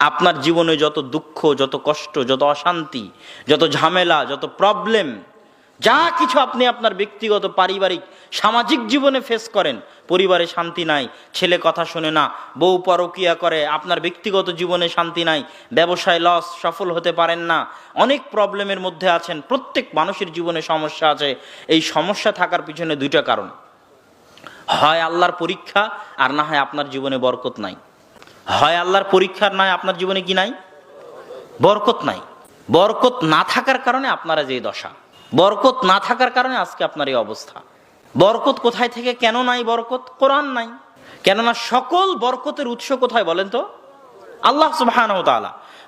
আপনার জীবনে যত দুঃখ, যত কষ্ট, যত অশান্তি, যত ঝামেলা, যত প্রবলেম যা কিছু আপনি আপনার ব্যক্তিগত, পারিবারিক, সামাজিক জীবনে ফেস করেন, পরিবারে শান্তি নাই, ছেলে কথা শোনে না, বউ পরকিয়া করে, আপনার ব্যক্তিগত জীবনে শান্তি নাই, ব্যবসায় লস সফল হতে পারেন না, অনেক প্রবলেমের মধ্যে আছেন, প্রত্যেক মানুষের জীবনে সমস্যা আছে, এই সমস্যা থাকার পিছনে দুইটা কারণ। হয় আল্লাহর পরীক্ষা, আর না হয় আপনার জীবনে বরকত নাই। হয় আল্লাহর পরীক্ষার নয় আপনার জীবনে কি নাই? বরকত নাই। বরকত না থাকার কারণে আপনারা যে দশা। বরকত না থাকার কারণে আজকে আপনার এই অবস্থা। বরকত কোথায় থেকে, কেন নাই বরকত? কোরআন নাই। কেননা সকল বরকতের উৎস কোথায় বলেন তো? আল্লাহ সুবহান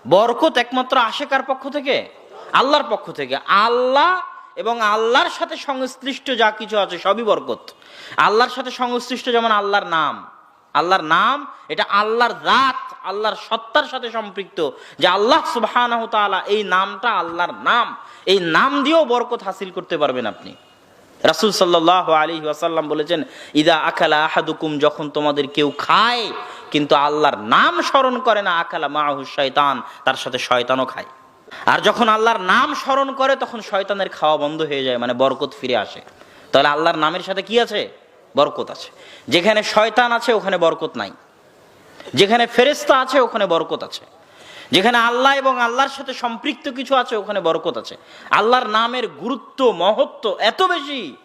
বরকত একমাত্র আসে কার পক্ষ থেকে? আল্লাহর পক্ষ থেকে। আল্লাহ এবং আল্লাহর সাথে সংশ্লিষ্ট যা কিছু আছে, সবই বরকত। আল্লাহর সাথে সংশ্লিষ্ট যেমন আল্লাহর নাম। আল্লাহর নাম, এটা আল্লাহর রাত আল্লাহর সত্তার সাথে সম্পৃক্ত। যে আল্লাহ তাআলা এই নামটা আল্লাহর নাম, এই নাম দিয়েও বরকত হাসিল করতে পারবেন আপনি। রাসূল সাল্লাল্লাহু আলী ওয়াসাল্লাম বলেছেন, ইদা আকালা আহাদুকুম যখন তোমাদের কেউ খায়, কিন্তু আল্লাহর নাম স্মরণ করে না আকালা মাহু শয়তান, তার সাথে শয়তানও খায়। আর যখন আল্লাহর নাম স্মরণ করে, তখন শয়তানের খাওয়া বন্ধ হয়ে যায় মানে বরকত ফিরে আসে। তাহলে আল্লাহর নামের সাথে কি আছে? বরকত আছে। যেখানে শয়তান আছে, ওখানে বরকত নাই। যেখানে ফেরেস্তা আছে, ওখানে বরকত আছে। যেখানে আল্লাহ এবং আল্লাহর সাথে সম্পৃক্ত কিছু আছে, ওখানে বরকত আছে। আল্লাহর নামের গুরুত্ব, মহত্ব এত বেশি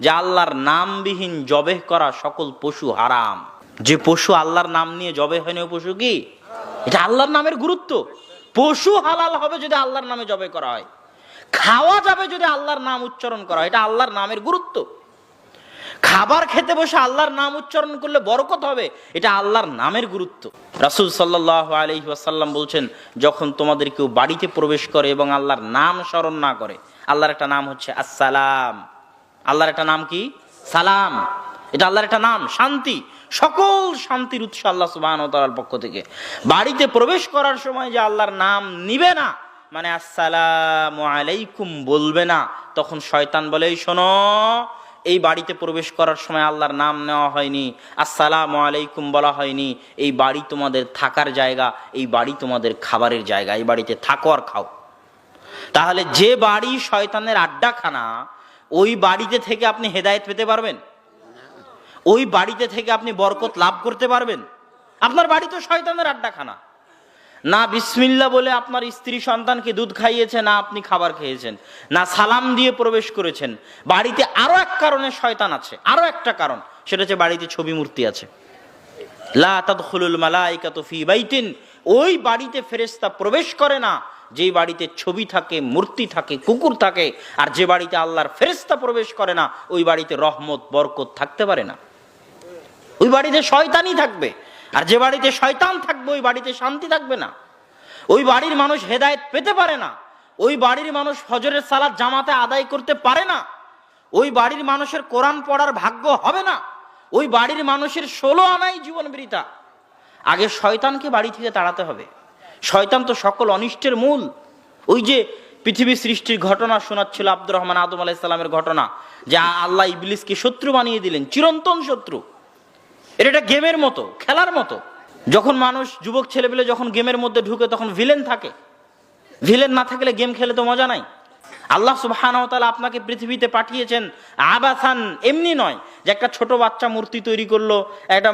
যে আল্লাহর নামবিহীন জবেহ করা সকল পশু হারাম। যে পশু আল্লাহর নাম নিয়ে জবে হয়নি ও পশু কি? এটা আল্লাহর নামের গুরুত্ব। পশু হালাল হবে যদি আল্লাহর নামে জবে করা হয়। খাওয়া যাবে যদি আল্লাহর নাম উচ্চারণ করা হয়। এটা আল্লাহর নামের গুরুত্ব। খাবার খেতে বসে আল্লাহর নাম উচ্চারণ করলে বরকত হবে, এটা আল্লাহর নামের গুরুত্ব। রাসুল সাল্লাহ আলহি আসাল্লাম বলছেন, যখন তোমাদের কেউ বাড়িতে প্রবেশ করে এবং আল্লাহর নাম স্মরণ না করে, আল্লাহর একটা নাম হচ্ছে আসসালাম। আল্লাহর একটা নাম কি? সালাম। এটা আল্লাহর একটা নাম, শান্তি। সকল শান্তির উৎস আল্লাহ সুবাহ পক্ষ থেকে। বাড়িতে প্রবেশ করার সময় যে আল্লাহর নাম নিবে না মানে আসসালাম আলাইকুম বলবে না, তখন শয়তান বলে, "এই শোনো এই বাড়িতে প্রবেশ করার সময় আল্লাহর নাম নেওয়া হয়নি। আসসালাম আলাইকুম বলা হয়নি। এই বাড়ি তোমাদের থাকার জায়গা, এই বাড়ি তোমাদের খাবারের জায়গা, এই বাড়িতে থাকো আর খাও। তাহলে যে বাড়ি শয়তানের আড্ডাখানা, ওই বাড়িতে থেকে আপনি হেদায়েত পেতে পারবেন? ওই বাড়িতে থেকে আপনি বরকত লাভ করতে পারবেন? আপনার বাড়ি তো শয়তানের আড্ডাখানা। না বিসমিল্লা বলে আপনার স্ত্রী সন্তানকে দুধ খাইয়েছে, না আপনি খাবার খেয়েছেন, না সালাম দিয়ে প্রবেশ করেছেন। বাড়িতে আরও এক কারণে শয়তান আছে, আরও একটা কারণ, সেটা হচ্ছে বাড়িতে ছবি মূর্তি আছে। লা ফি বাইতিন, ওই বাড়িতে ফেরেশতা প্রবেশ করে না যে বাড়িতে ছবি থাকে, মূর্তি থাকে, কুকুর থাকে, আর যে বাড়িতে আল্লাহর ফেরেশতা প্রবেশ করে না, ওই বাড়িতে রহমত, বরকত থাকতে পারে না। ওই বাড়িতে শয়তানই থাকবে। আর যে বাড়িতে শয়তান থাকবে, ওই বাড়িতে শান্তি থাকবে না। ওই বাড়ির মানুষ হেদায়েত পেতে পারে না। ওই বাড়ির মানুষ ফজরের সালাদ জামাতে আদায় করতে পারে না। ওই বাড়ির মানুষের কোরআন পড়ার ভাগ্য হবে না। ওই বাড়ির মানুষের ষোলো আনাই জীবন বৃতা আগে শয়তানকে বাড়ি থেকে তাড়াতে হবে। শয়তান তো সকল অনিষ্টের মূল। ওই যে পৃথিবী সৃষ্টির ঘটনা শোনাচ্ছিল আব্দুর রহমান আদম আলাইসাল্লামের ঘটনা, যে আল্লাহ ইবলিসকে শত্রু বানিয়ে দিলেন, চিরন্তন শত্রু। এটা একটা গেমের মতো, খেলার মতো। যখন মানুষ, যুবক ছেলেপেলে যখন গেমের মধ্যে ঢুকে, তখন ভিলেন থাকে। ভিলেন না থাকলে গেম খেলে তো মজা নাই। আল্লাহ সুবহানাহু তাআলা আপনাকে পৃথিবীতে পাঠিয়েছেন আবাসান, এমনি নয় যে একটা ছোট বাচ্চা মূর্তি তৈরি করল, একটা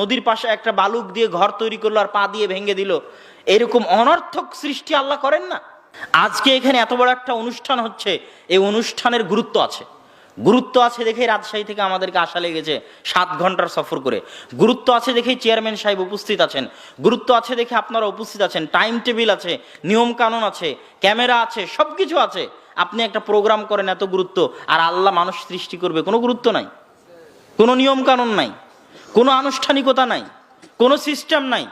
নদীর পাশে একটা বালুক দিয়ে ঘর তৈরি করল আর পা দিয়ে ভেঙে দিল। এরকম অনর্থক সৃষ্টি আল্লাহ করেন না। আজকে এখানে এত বড় একটা অনুষ্ঠান হচ্ছে, এই অনুষ্ঠানের গুরুত্ব আছে। গুরুত্ব আছে দেখে রাজশাহী থেকে আমাদেরকে আসা লেগেছে সাত ঘণ্টার সফর করে। গুরুত্ব আছে দেখেই চেয়ারম্যান সাহেব উপস্থিত আছেন। গুরুত্ব আছে দেখে আপনারা উপস্থিত আছেন। টাইম টেবিল আছে নিয়ম কানুন আছে, ক্যামেরা আছে সব কিছু আছে। আপনি একটা প্রোগ্রাম করেন এত গুরুত্ব, আর আল্লাহ মানুষ সৃষ্টি করবে। কোনো গুরুত্ব নাই। কোনো নিয়ম কানুন নাই। কোনো আনুষ্ঠানিকতা নাই। কোনো সিস্টেম নাই।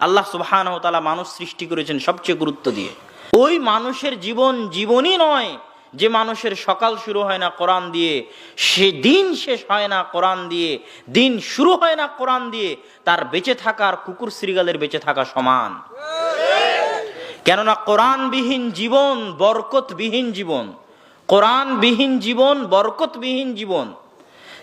আল্লাহ সুবহান তালা মানুষ সৃষ্টি করেছেন সবচেয়ে গুরুত্ব দিয়ে। ওই মানুষের জীবন জীবনই নয় যে মানুষের সকাল শুরু হয় না কোরআন দিয়ে, সে দিন শেষ হয় না কোরআন দিয়ে, দিন শুরু হয় না কোরআন দিয়ে, তার বেঁচে থাকার কুকুর শ্রীগালের বেঁচে থাকা সমান। কেননা কোরআনবিহীন জীবন বরকতবিহীন জীবন। কোরআনবিহীন জীবন বরকতবিহীন জীবন।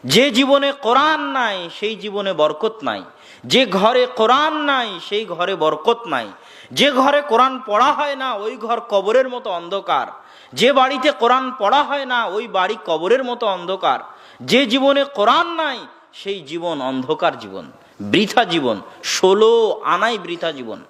যে জীবনে কোরআন নাই, সেই জীবনে বরকত নাই। যে ঘরে কোরআন নাই, সেই ঘরে বরকত নাই। যে ঘরে কোরআন পড়া হয় না, ওই ঘর কবরের মতো অন্ধকার। যে বাড়িতে কোরআন পড়া হয় না, ওই বাড়ি কবরের মতো অন্ধকার। যে জীবনে কোরআন নাই, সেই জীবন অন্ধকার জীবন, বৃথা জীবন, ষোলো আনাই বৃথা জীবন।